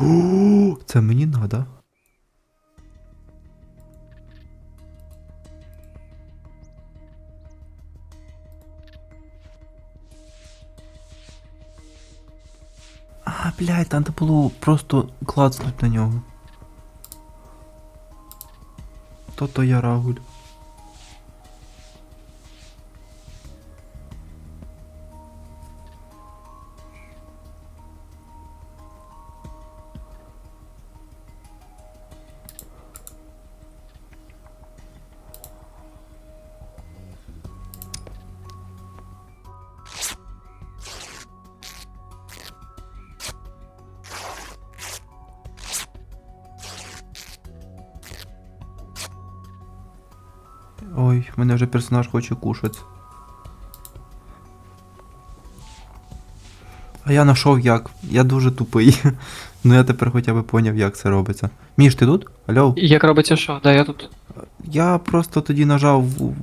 О, Це мені надо. А, блядь, треба було просто клацнути на нього. То-то я рагуль. Мене вже персонаж хоче кушати. А я знайшов як. Я дуже тупий. ну я тепер хоча б поняв, як це робиться. Міш, ти тут? Алло? Як робиться що? Да, я тут. Я просто тоді нажав в,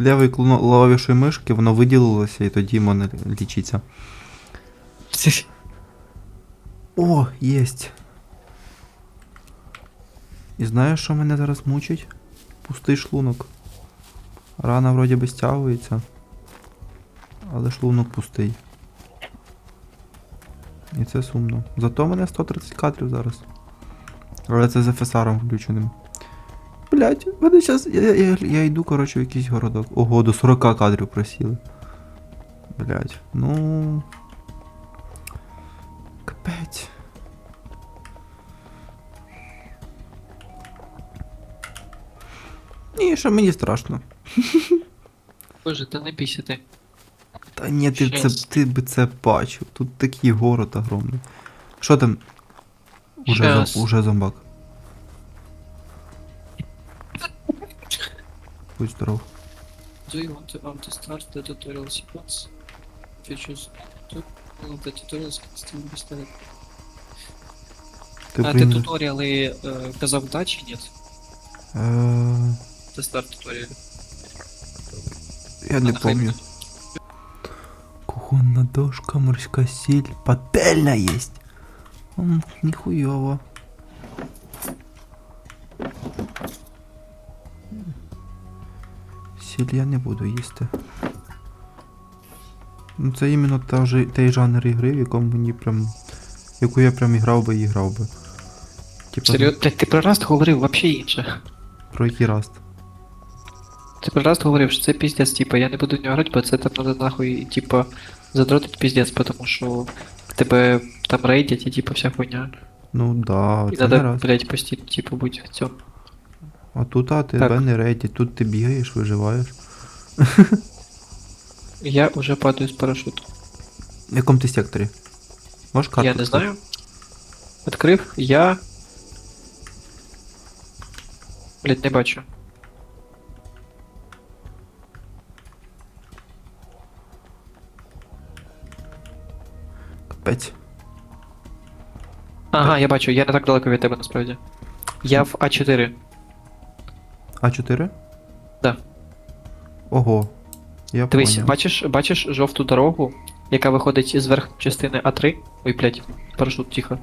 лівий клавішою мишки, воно виділилося і тоді мене лічиться. О, єсть. І знаєш, що мене зараз мучить? Пустий шлунок. Рана вроді би стягується. Але шлунок пустий. І це сумно. Зато мене 130 кадрів зараз. Але це з ФСРом включеним. Блять, мене щас. Я, я, я, я йду, коротше, в якийсь городок. Ого, до 40 кадрів просіли. Блять, ну. Капець. Ні, що мені страшно. Боже, та не бійся ти. Та ні, ти, це, ти би це бачив. Тут такий город огромний. Що там? Уже, Щас. зом, уже зомбак. Будь здоров. Do you want to, um, to start the tutorial sequence? If you choose to, all of the tutorials can still be started. Ти а ти прийняв- туторіали е, казав да чи ні? Е, Це старт туторіалів. Я не помню. Кухонна дошка, морська сіль, пательня есть. М, Ніхуйово. Сіль я не буду їсти. Ну це іменно та ж, той жанр ігри, в якому мені прям. Яку я прям іграв би і грав би. Типа Серйозно? Блядь, ти про Раст говорив вообще інше. про який раст. Ти Раст говорив, що це піздець, типа, я не буду в нього грати, бо це там надо нахуй, типа, задротить піздець, потому що тебе там рейдять і типа вся хуйня. Ну да, І це не надо, раз. блядь, постійно, типа, будь в цьому. А тут а тебе Так. не рейдять, тут ти бігаєш, виживаєш. Я уже падаю з парашуту. В якому ти секторі? Можеш карту? Я не знаю. Открив, я. Блять, не бачу. Капець. Ага, я бачу, я не так далеко від тебе насправді. Я в А4. А4? Да. Ого. Я Дивись, понял. бачиш, бачиш жовту дорогу, яка виходить із верхньої частини А3. Ой, блять, парашут, тихо.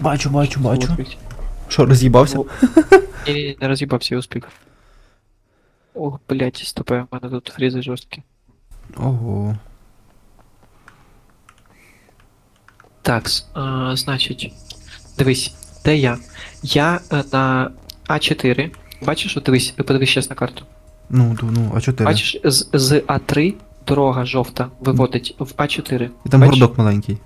Бачу, бачу, бачу. Лопнуть. Що, роз'їбався? Ні, ні, не роз'їбався, я успів. Ох, блять, стопе, в мене тут фрізи жорсткі. Ого. Так, значить, дивись, де я? Я е, на А4. Бачиш, от дивись, подивись щас на карту. Ну, ду- ну, А4. Бачиш, з, з А3 дорога жовта виводить в А4. І там Бачиш? городок маленький.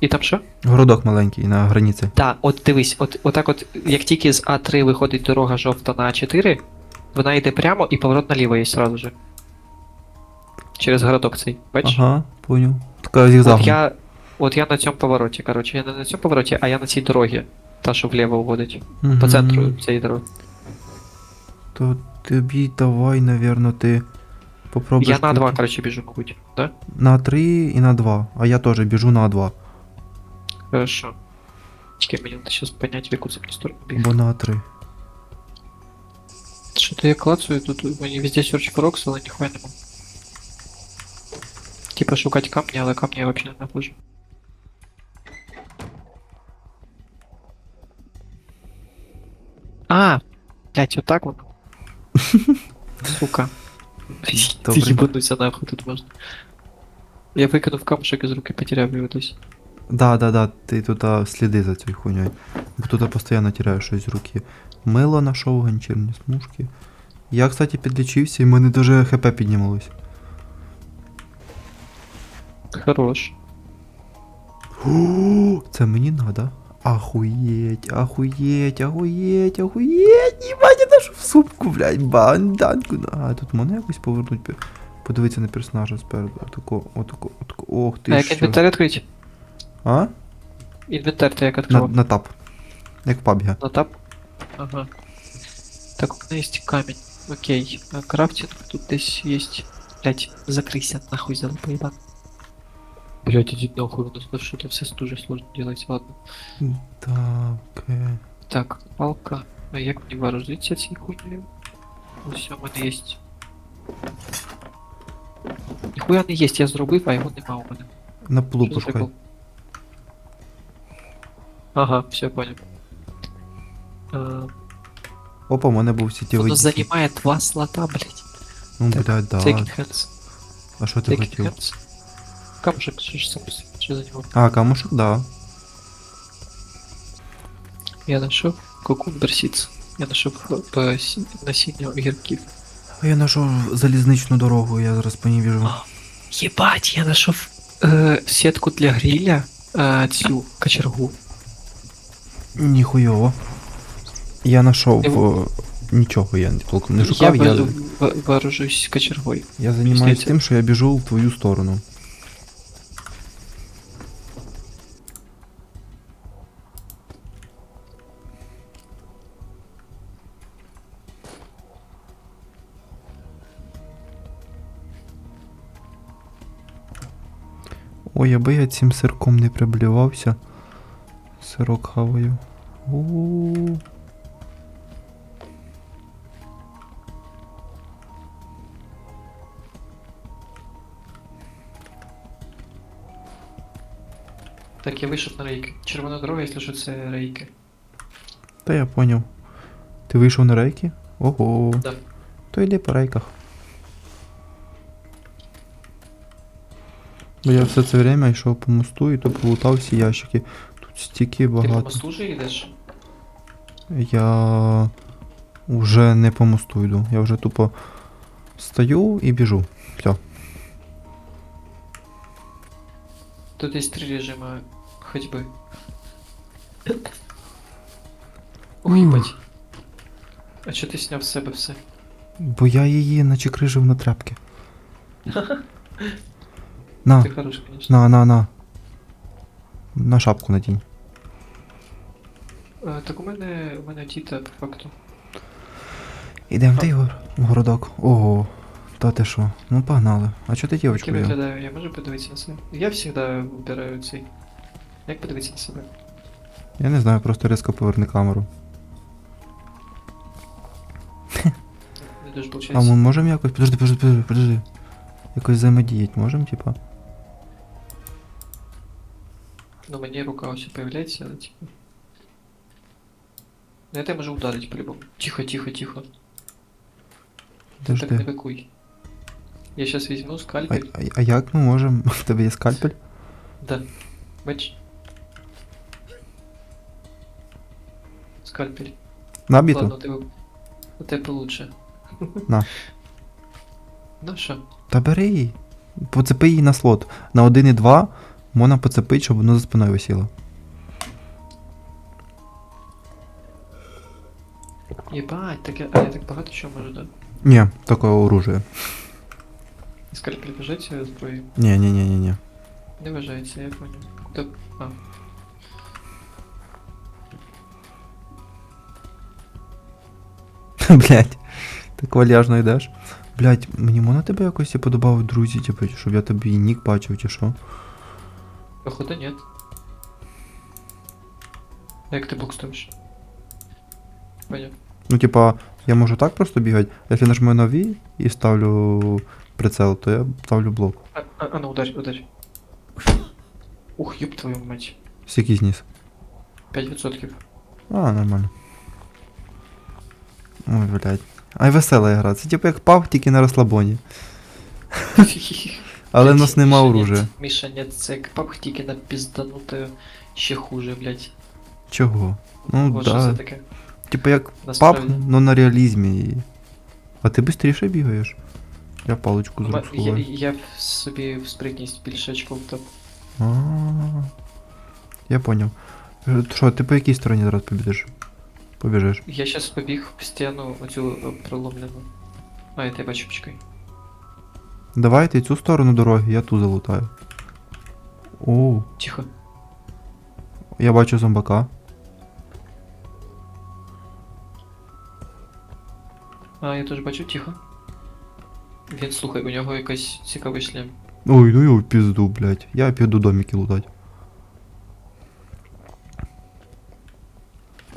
І там що? Городок маленький на границі. Так, от дивись, от, отак от, як тільки з А3 виходить дорога жовта на А4, вона йде прямо і поворот наліво є сразу же. Через городок цей. Бачиш? Ага, понял. Така зігзагом. От я, от я на цьому повороті, коротше, я не на цьому повороті, а я на цій дорогі. Та, що вліво вводить. По центру цієї дороги. То тобі давай, навірно, ти попробуєш. Я на 2, пройти. коротше, біжу, мабуть. Да? На 3 і на 2. А я теж біжу на 2. Хорошо. Чекай, мені треба зараз понять, в яку це мені сторону біг. Бо на 3. Що то я клацаю, тут у мене везде search for rocks, але ніхуя нема. Типа шукать камни, але камни я вообще не нахожу. А, блять, вот так вот. Сука. Ну, ты ебануйся нахуй тут можно. Я выкинув камушек из руки, потеряв его десь. Да, да, да, ти тут сліди за цією хуйньою. Бо тут постійно теряю щось з руки. Мило нашов, ганчірні смужки. Я, кстати, підлічився і в мене дуже хп піднімалось. Хорош. О, Це мені надо. Ахуєть, ахуєть, ахуєть, ахуєть, їбать, я нашу в сумку, блядь, банданку. А, тут можна якось повернуть, подивитися на персонажа спереду. Отако, отако, отако. Ох ти А як інвентар відкрити? А? Інвентар ти як На, відкривав? на тап. Як в пабгі. На тап? Ага. Так, у мене є камінь. Окей. А крафтинг тут десь є. Блять, закрийся, нахуй залупоебан. Блять, иди нахуй, у нас что-то все дуже сложно делать, ладно. Так. е. Так, палка. А як мені вооружитися цією хуйнею? Ось у мене є. Ніхуя не є, я зробив, а його нема у мене. На Що плу за пошукай. прикол? Ага, все понял. Е, Опа, у мене був сітєвий. Воно диск. займає два слота, блять. Ну, Так, блядь, да. Take it hands. А що ти Take it хотів? hands. Камушек, сам що за нього? А, камушек, да. Я знайшов кукумбер сіц. Я е, сі- насіння огірків. А я знайшов залізничну дорогу, я зараз по ній біжу. А. Єбать, я знайшов е, сітку для гриля, е, цю кочергу. Ніхуйово. Я знайшов Ти- о, нічого, я толком не шукав, я я, в- вооружусь кочергою. я займаюся тим, що я біжу в твою сторону. Ой, аби я цим сирком не приблівався. Сирок хаваю. У-у-у. Так, я вийшов на рейки. Червона дорога, якщо що, це рейки. Та я поняв. Ти вийшов на рейки? Ого. Да. То йди по рейках. Бо я все це время йшов по мосту і то полутав всі ящики. Тут стільки Ти по багато. мосту вже йдеш? Я вже не по мосту йду. Я вже тупо стою і біжу. Все. Тут є три режима ходьби. Ой, їбать. А чого ти сняв з себе все? Бо я її наче крижив на тряпки. На, Ти хорош, конечно. на, на, на. На шапку надінь. Е, Так у мене, у мене тіта по факту. Ідем ти, Ігор, в городок. Ого. Та ти що? Ну погнали. А чого ти Як я виглядаю, я можу подивитися на себе? Я завжди вибираю цей. Як подивитися на себе? Я не знаю, просто різко поверни камеру. Не дуже А виходить. ми можемо якось. Подожди, подожди, подожди, подожди. Якось взаємодіяти можемо, типа? Ну мені рука ось появляється, але типу. Ну я тебе можу ударити по-любому. Тихо, тихо, тихо. Ти так не бикуй. Я сейчас візьму скальпель. а, а як ми можемо? В тебе є скальпель? Да. Бач. Скальпель. На біту? Ладно, тебе, у тебе лучше. На. Ну що? Та бери її. Поцепи її на слот. На 1 і 2 можна поцепити, щоб воно за спиною висіло. Єбать, так я, а я так багато чого можу, да? Ні, тільки оружие. Скальпель вважається зброєю? Ні, ні, ні, ні, ні. Не вважається, я понял. Куда... А. Блять. Так вальяжно йдеш. Блять, мені можна тебе якось я подобав друзі, типу, щоб я тобі нік бачив, чи що? Походу нет. А Як ти блок ставиш? Понял. Ну, типа, я можу так просто бігати, а якщо нажму на V і ставлю прицел, то я ставлю блок. А, а, а ну ударь, ударь. Ух, ёб твою мать. Скільки зніс. 5%. А, нормально. Ой, блядь. Ай, весела гра. Це типу як пав, тільки на розслабоні. Але в нас нема оружия. Миша, це як пап тільки на пізданутою ще хуже, блядь. Чого? Ну Вот що це да. таке. Типу як пап, Насправді. но на реалізмі. І... А ти швидше бігаєш? Я паличку Ма- Я, сховаю. я в собі в спритність більше очков топ. А, Я понял. Е, Що, ти по якій стороні зараз побіжиш? Побіжиш. Я щас побіг в стіну оцю е, проломлену. А, я тебе бачу, почекай. Давай ти цю сторону дороги, я ту залутаю. О, Тихо. я бачу зомбака. А, я теж бачу, тихо. Він, слухай, у нього якийсь цікавий шлем. Ой, ну його в пізду, блядь. Я піду домики лутать.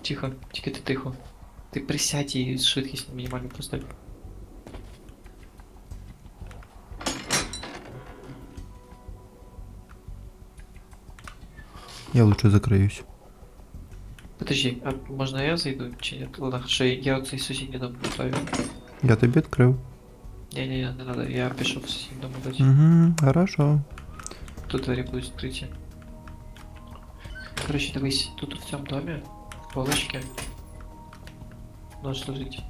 Тихо, тільки ти тихо. Ти присядь і швидкість мінімально поставь. Я лучше закриюсь. Подожди, а можна я зайду чи ні? Ладно, хорошо, я оцей сусідній дом поставлю. Я тобі відкрив. Не-не-не, не надо, я пішов в сусідній дом дати. Угу, хорошо. Тут двері будуть відкриті. Короче, дивись, тут в цьому домі полочки. Нож лежить.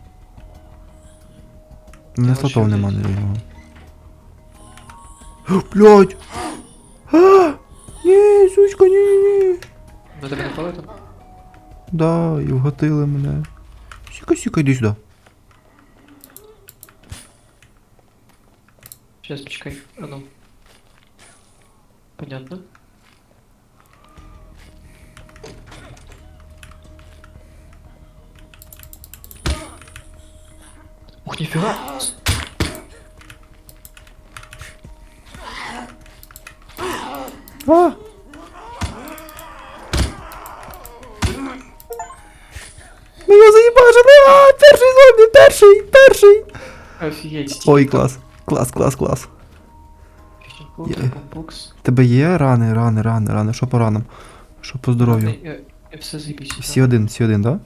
У мене Я слотов очі нема десь. на нього. О, Блядь! А! Ні, сучка, ні, ні, ні. На тебе напали там? Да, і вгатили мене. Сіка, сіка, йди сюди. Сейчас, почекай, а ну. Понятно. Ух, нифига! А! Мене заїбажили! А, перший зомбі, перший, перший! Офигеть. Ой, клас. Клас, клас, клас. Бокс. Тебе є рани, рани, рани, рани. Що по ранам? Що по здоров'ю? Я, я все заебись. Всі один, всі один, да?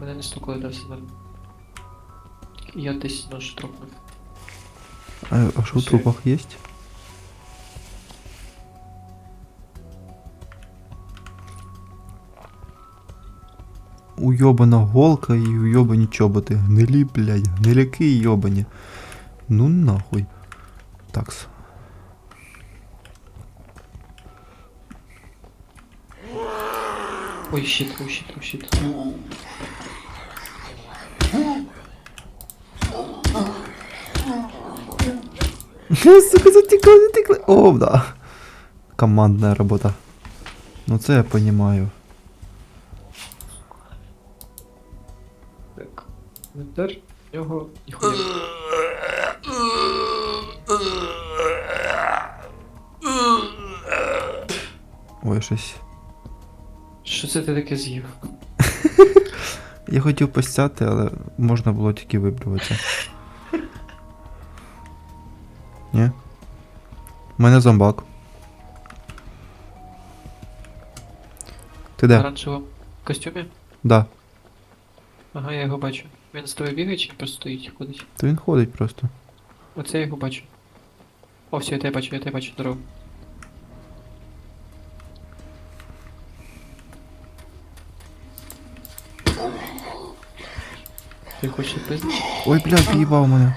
Мене не стукали, да, все нормально. Я десь нож тропнув. А, а що в трупах є? Уйобана голка і уйобані чоботи. Гнилі, блядь, гниляки йобані. Ну нахуй. Такс. Ой, щит, ой, щит, ой, щит. Сука, затекли, затекли. О, да. Командная робота. Ну це я понимаю. Так. Інвентар, в нього ніхуя. Ой, щось. Що це ти таке з'їв? Я хотів постяти, але можна було тільки виблюватися. Ні? У мене зомбак. Ти В де? оранжевому костюмі? Да. Ага, я його бачу. Він з тобою бігає чи просто стоїть, ходить? То він ходить просто. Оце я його бачу. О, все, я тебе бачу, я тебе бачу, здорово. Ти хочеш пиздити? Ой, блядь, в'їбав мене.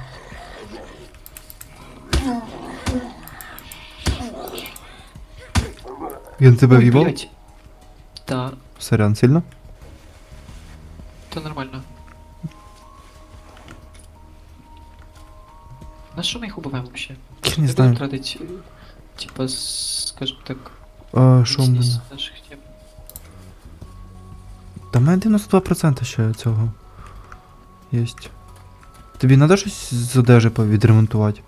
Він тебе в'їбав? Да, Сорян, сильно? то нормально. На що ми їх убиваємо вообще? Я не знаю. тратить, типа, скажем так, А, що в мене? міцність наших тем. Та в мене 92% ще цього. Єсть. Тобі треба щось з одежі відремонтувати?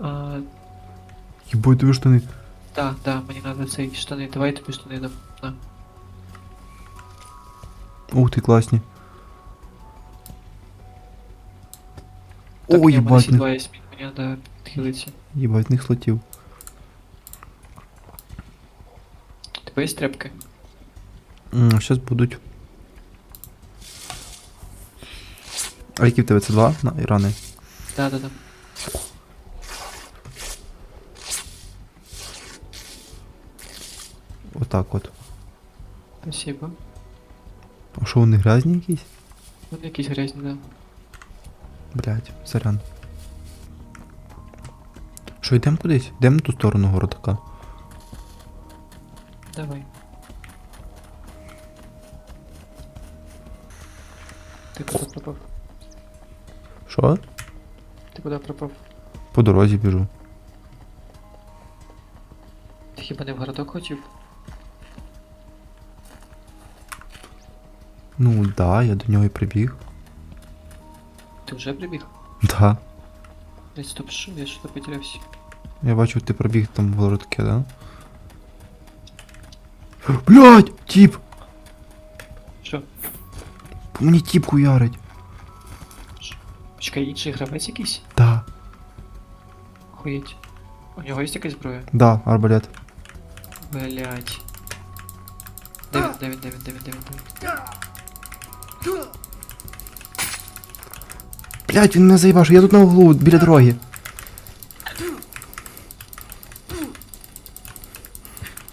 А, Єбой, тобі штани. да, да, мені надо цей штани. Давай я тобі штани дам. На. Ух ти, класні. Так, Ой, не... мені надо підхилитися. їбать, них слотів. Тебе є тряпки? Щас будуть. А які в тебе це два на і рани? Да, да, да. Отак от. Спасибо. А що вони грязні якісь? Вони якісь грязні, да. Блять, сорян. Що, йдемо кудись? Йдемо на ту сторону городка. Давай. Ти куди пропав? Що? Ти куди пропав? По дорозі біжу. Ти хіба не в городок хотів? Ну да, я до нього і прибіг. Ти вже прибіг? Да. Блять, стоп, що? Я що-то потерявся. Я бачу, ти пробіг там в городке, да? Блять! Тіп! Що? Мені тіп хуярить. Чекай, інший гравець якийсь? Да, Охуєть. У нього є якась зброя? да, арбалет. Блять. Де він, де він, де він, Блять, він мене заїбав, що я тут на углу, біля дороги.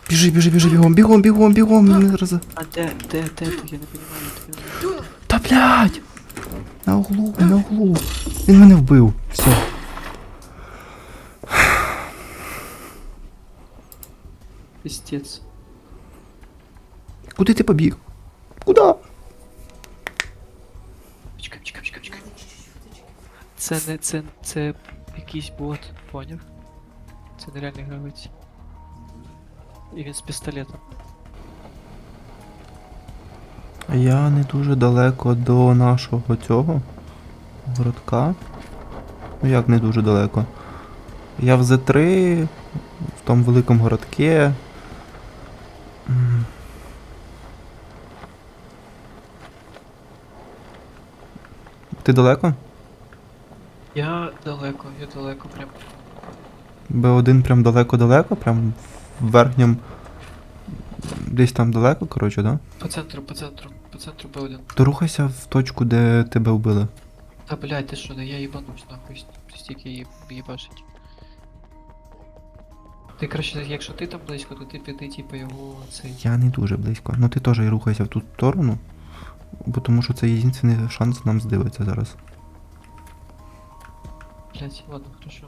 Біжи, біжи, біжи, бігом, бігом, бігом, бігом, мене раз... А де, де, де ти? Я не понимаю, я не понимаю. Та блять! На углу, на углу. Він мене вбив. Все. Пиздец. Куди ти побіг? Це не, це, це якийсь бот, поняв? Це нереальний гравець. І він з пістолетом. Я не дуже далеко до нашого цього городка. Ну як не дуже далеко. Я в З3, в тому великому городке. Ти далеко? Я далеко, я далеко прям. Б1 прям далеко-далеко, прям в верхньому. Десь там далеко, коротше, да? По центру, по центру, по центру Б1. То рухайся в точку, де тебе вбили. Та блядь, ти що, да я їбанусь нахуй, стільки їб, їбашить. Ти краще, якщо ти там близько, то ти піди, типу, його цей. Я не дуже близько. Ну ти теж рухайся в ту сторону. Бо тому що це єдиний шанс нам здивитися зараз. Блять, ладно, хорошо.